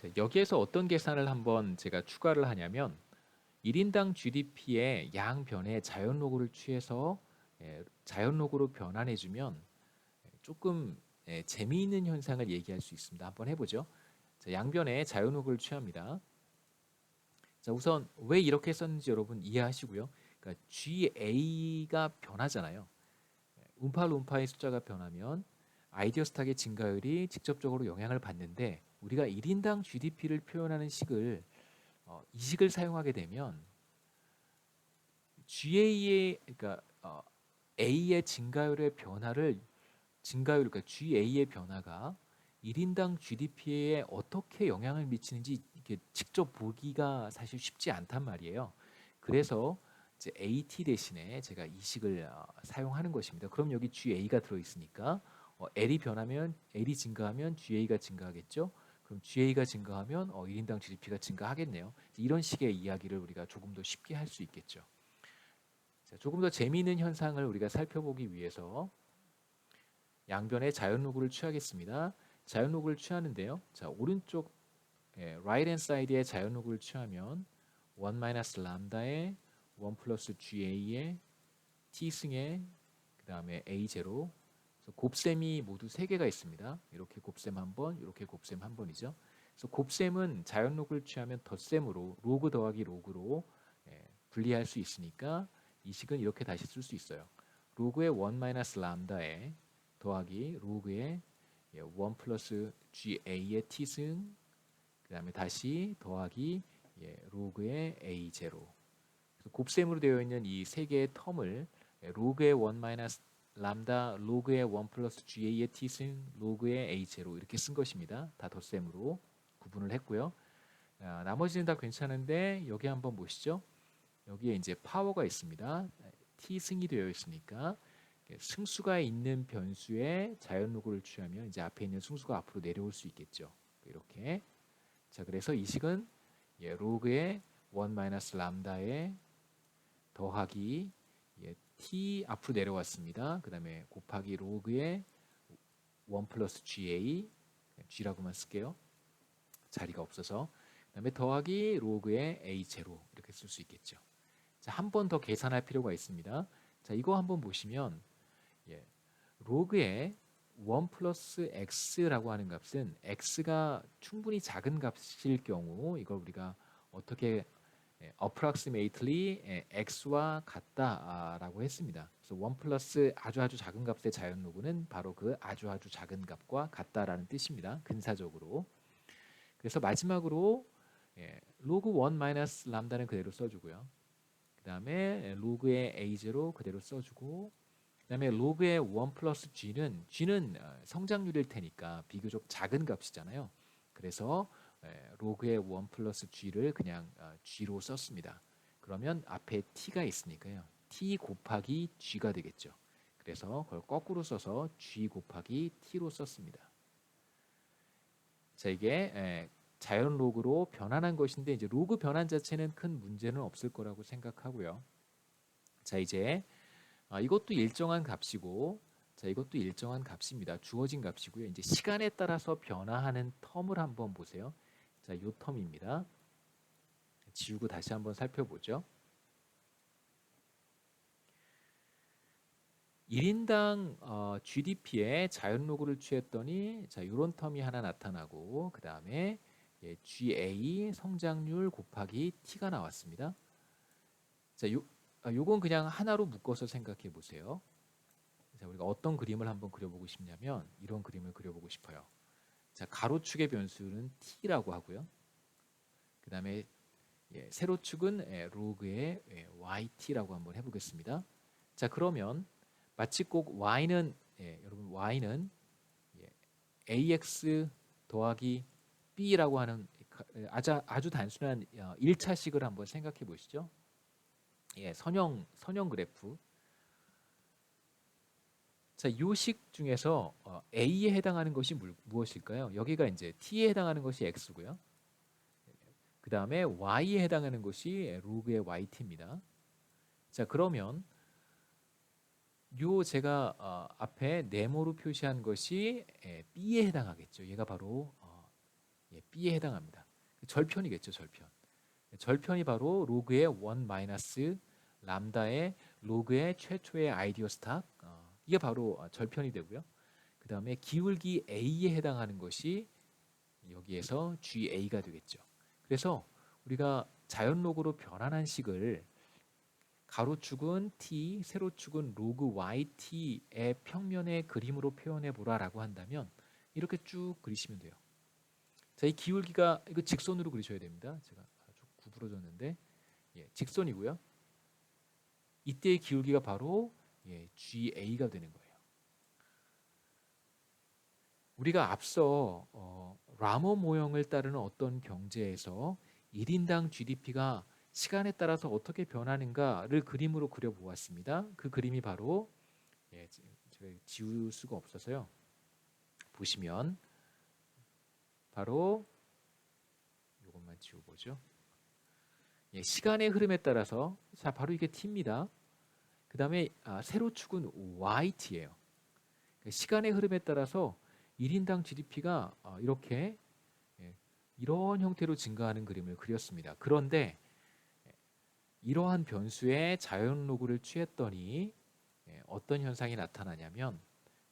네, 여기에서 어떤 계산을 한번 제가 추가를 하냐면 1인당 GDP의 양변에 자연 로그를 취해서 예, 자연 로그로 변환해 주면 조금 예, 재미있는 현상을 얘기할 수 있습니다. 한번 해보죠. 자, 양변에 자연 로그를 취합니다. 자, 우선 왜 이렇게 썼는지 여러분 이해하시고요. 그러니까 GA가 변하잖아요. 룸파의 숫자가 변하면 아이디어 스탁의 증가율이 직접적으로 영향을 받는데 우리가 1인당 GDP를 표현하는 식을 어, 이 식을 사용하게 되면 GA의 그러니까 어, A의 증가율의 변화를 증가율 그러니까 GA의 변화가 1인당 GDP에 어떻게 영향을 미치는지 이렇게 직접 보기가 사실 쉽지 않단 말이에요. 그래서 이제 AT 대신에 제가 이 식을 어, 사용하는 것입니다. 그럼 여기 GA가 들어 있으니까 어, L이 변하면 L이 증가하면 GA가 증가하겠죠. 그럼 GA가 증가하면 어, 1인당 GDP가 증가하겠네요. 이런 식의 이야기를 우리가 조금 더 쉽게 할 수 있겠죠. 자, 조금 더 재미있는 현상을 우리가 살펴보기 위해서 양변에 자연 로그를 취하겠습니다. 자연 로그를 취하는데요. 자, 오른쪽 예, right hand side에 자연 로그를 취하면 1 마이너스 람다에 1 플러스 GA에 T승에 그 다음에 A0 그래서 곱셈이 모두 세 개가 있습니다. 이렇게 곱셈 한 번, 이렇게 곱셈 한 번이죠. 그래서 곱셈은 자연 로그를 취하면 덧셈으로 로그 더하기 로그로 예, 분리할 수 있으니까 이 식은 이렇게 다시 쓸 수 있어요. 로그의 1 마이너스 람다에 더하기 로그의 1 플러스 GA의 T승 그 다음에 다시 더하기 예, 로그의 A0 그래서 곱셈으로 되어 있는 이 세 개의 텀을 예, 로그의 1 마이너스 람다 로그의 1 플러스 GA의 T승 로그의 A0 이렇게 쓴 것입니다. 다 덧셈으로 구분을 했고요. 아, 나머지는 다 괜찮은데 여기 한번 보시죠. 여기에 이제 파워가 있습니다. T승이 되어 있으니까 승수가 있는 변수에 자연 로그를 취하면 이제 앞에 있는 승수가 앞으로 내려올 수 있겠죠. 이렇게 자 그래서 이 식은 예, 로그의 1 마이너스 람다에 더하기 예, t 앞으로 내려왔습니다. 그 다음에 곱하기 로그의 1 플러스 ga g라고만 쓸게요. 자리가 없어서 그 다음에 더하기 로그의 a 제로 이렇게 쓸 수 있겠죠. 자, 한 번 더 계산할 필요가 있습니다. 자, 이거 한번 보시면 예, 로그의 1 플러스 x라고 하는 값은 x가 충분히 작은 값일 경우 이걸 우리가 어떻게 예, approximately 예, x와 같다라고 했습니다. 그래서 1 플러스 아주 아주 작은 값의 자연 로그는 바로 그 아주 아주 작은 값과 같다라는 뜻입니다. 근사적으로. 그래서 마지막으로 예, 로그 1 마이너스 람다는 그대로 써주고요. 그 다음에 로그의 a0 그대로 써주고 그 다음에 로그의 1 플러스 g는 g는 어, 성장률일 테니까 비교적 작은 값이잖아요. 그래서 예, 로그의 1 플러스 g를 그냥 어, g로 썼습니다. 그러면 앞에 t가 있으니까요. t 곱하기 g가 되겠죠. 그래서 그걸 거꾸로 써서 g 곱하기 t로 썼습니다. 자 이게 예, 자연 로그로 변환한 것인데 이제 로그 변환 자체는 큰 문제는 없을 거라고 생각하고요. 자 이제 아, 이것도 일정한 값이고 자 이것도 일정한 값입니다. 주어진 값이고요. 이제 시간에 따라서 변화하는 텀을 한번 보세요. 자, 요 텀입니다. 지우고 다시 한번 살펴보죠. 1인당 어, GDP에 자연 로그를 취했더니 자, 요런 텀이 하나 나타나고 그 다음에 예, GA 성장률 곱하기 T가 나왔습니다. 자, 요, 아, 요건 그냥 하나로 묶어서 생각해 보세요. 자, 우리가 어떤 그림을 한번 그려보고 싶냐면 이런 그림을 그려보고 싶어요. 자, 가로축의 변수는 t라고 하고요. 그 다음에 예, 세로축은 예, 로그의 예, yt라고 한번 해보겠습니다. 자, 그러면 마치 꼭 y는 예, 여러분 y는 예, ax 더하기 b라고 하는 아주, 아주 단순한 어, 1차식을 한번 생각해 보시죠. 예, 선형 선형 그래프 자, 요식 중에서 어, A에 해당하는 것이 무, 무엇일까요? 여기가 이제 T에 해당하는 것이 X고요. 그 다음에 Y에 해당하는 것이 로그의 YT입니다. 자, 그러면 요 제가 어, 앞에 네모로 표시한 것이 에, B에 해당하겠죠. 얘가 바로 어, 예, B에 해당합니다. 절편이겠죠, 절편. 절편이 바로 로그의 1 마이너스 람다의 로그의 최초의 아이디어 스탑 어, 이게 바로 어, 절편이 되고요. 그 다음에 기울기 A에 해당하는 것이 여기에서 GA가 되겠죠. 그래서 우리가 자연 로그로 변환한 식을 가로축은 t, 세로축은 로그 yt의 평면의 그림으로 표현해 보라라고 한다면 이렇게 쭉 그리시면 돼요. 자, 이 기울기가 이거 직선으로 그리셔야 됩니다. 제가 아주 구부러졌는데 예, 직선이고요. 이때의 기울기가 바로 예, GA가 되는 거예요. 우리가 앞서 어, 라모 모형을 따르는 어떤 경제에서 1인당 GDP가 시간에 따라서 어떻게 변하는가를 그림으로 그려 보았습니다. 그 그림이 바로 예, 제가 지울 수가 없어서요. 보시면 바로 이것만 지워보죠. 예, 시간의 흐름에 따라서 자 바로 이게 t입니다. 그 다음에 아, 세로축은 yt예요. 그러니까 시간의 흐름에 따라서 1인당 GDP가 아, 이렇게 예, 이런 형태로 증가하는 그림을 그렸습니다. 그런데 이러한 변수의 자연 로그를 취했더니 예, 어떤 현상이 나타나냐면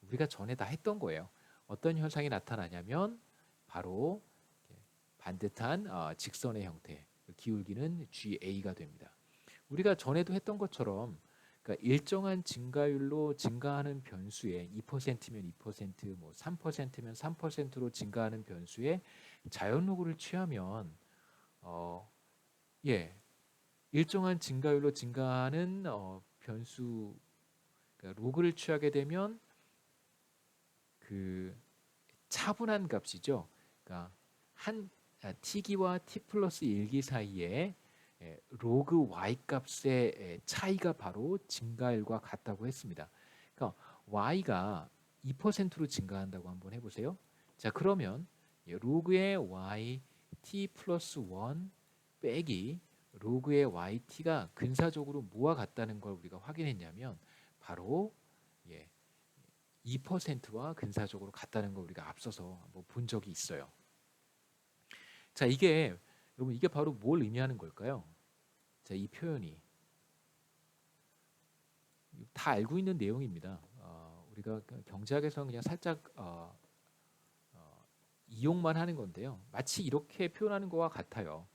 우리가 전에 다 했던 거예요. 어떤 현상이 나타나냐면 바로 반듯한 어, 직선의 형태, 그 기울기는 GA가 됩니다. 우리가 전에도 했던 것처럼 그러니까 일정한 증가율로 증가하는 변수에 2%면 2%, 뭐 3%면 3%로 증가하는 변수에 자연 로그를 취하면 어, 예, 일정한 증가율로 증가하는 어, 변수 그러니까 로그를 취하게 되면 그 차분한 값이죠. 그러니까 한 아, t기와 t 플러스 1기 사이에 에, 로그 y 값의 에, 차이가 바로 증가율과 같다고 했습니다. 그러니까 y가 2%로 증가한다고 한번 해보세요. 자 그러면 예, 로그의 y t 플러스 1 빼기 로그의 yt가 근사적으로 뭐와 같다는 걸 우리가 확인했냐면 바로 예, 2%와 근사적으로 같다는 걸 우리가 앞서서 뭐본 적이 있어요. 자 이게 여러분 이게 바로 뭘 의미하는 걸까요? 자 이 표현이 다 알고 있는 내용입니다. 어, 우리가 경제학에서는 그냥 살짝 어, 어, 이용만 하는 건데요. 마치 이렇게 표현하는 것과 같아요.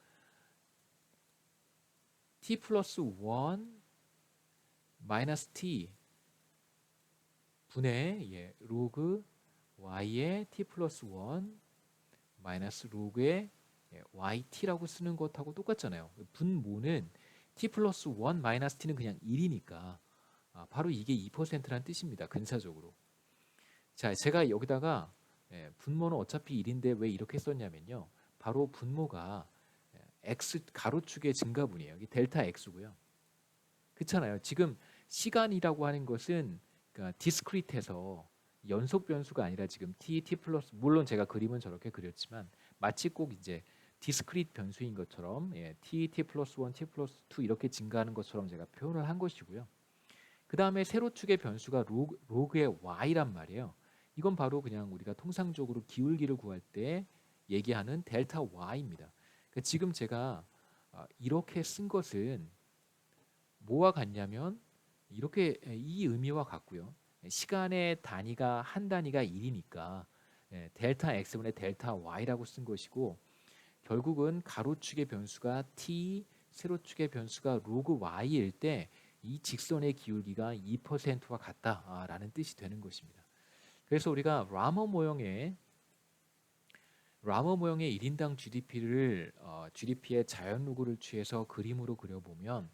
t 플러스 1 마이너스 t 분의 예, 로그 y의 t 플러스 1 마이너스 로그의 예, yt라고 쓰는 것하고 똑같잖아요. 분모는 t 플러스 1 마이너스 t는 그냥 1이니까 아, 바로 이게 2%라는 뜻입니다. 근사적으로. 자, 제가 여기다가 예, 분모는 어차피 1인데 왜 이렇게 썼냐면요. 바로 분모가 x 가로축의 증가분이에요. 이 델타 x고요. 그렇잖아요. 지금 시간이라고 하는 것은 그러니까 디스크리트해서 연속 변수가 아니라 지금 t, t 플러스 물론 제가 그림은 저렇게 그렸지만 마치 꼭 이제 디스크리트 변수인 것처럼 예, t, t 플러스 1, t 플러스 2 이렇게 증가하는 것처럼 제가 표현을 한 것이고요. 그 다음에 세로축의 변수가 로그, 로그의 y란 말이에요. 이건 바로 그냥 우리가 통상적으로 기울기를 구할 때 얘기하는 델타 y입니다. 그러니까 지금 제가 아, 이렇게 쓴 것은 뭐와 같냐면 이렇게 이 의미와 같고요. 시간의 단위가 한 단위가 1이니까 예, 델타 x분의 델타 y라고 쓴 것이고 결국은 가로축의 변수가 t, 세로축의 변수가 로그 y일 때 이 직선의 기울기가 2%와 같다라는 뜻이 되는 것입니다. 그래서 우리가 라머 모형의 라머 모형의 1인당 GDP를 어, GDP의 자연 로그를 취해서 그림으로 그려보면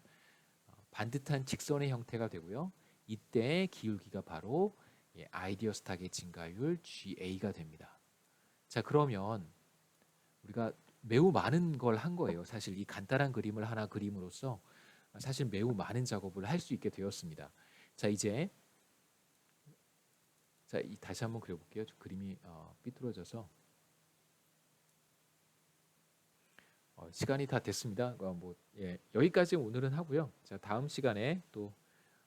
어, 반듯한 직선의 형태가 되고요. 이때 기울기가 바로 예, 아이디어 스탁의 증가율 GA가 됩니다. 자 그러면 우리가 매우 많은 걸 한 거예요. 사실 이 간단한 그림을 하나 그림으로써 사실 매우 많은 작업을 할 수 있게 되었습니다. 자 이제 자 다시 한번 그려볼게요. 그림이 어, 삐뚤어져서 어, 시간이 다 됐습니다. 어, 뭐 예, 여기까지 오늘은 하고요. 자 다음 시간에 또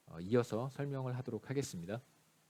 어, 이어서 설명을 하도록 하겠습니다.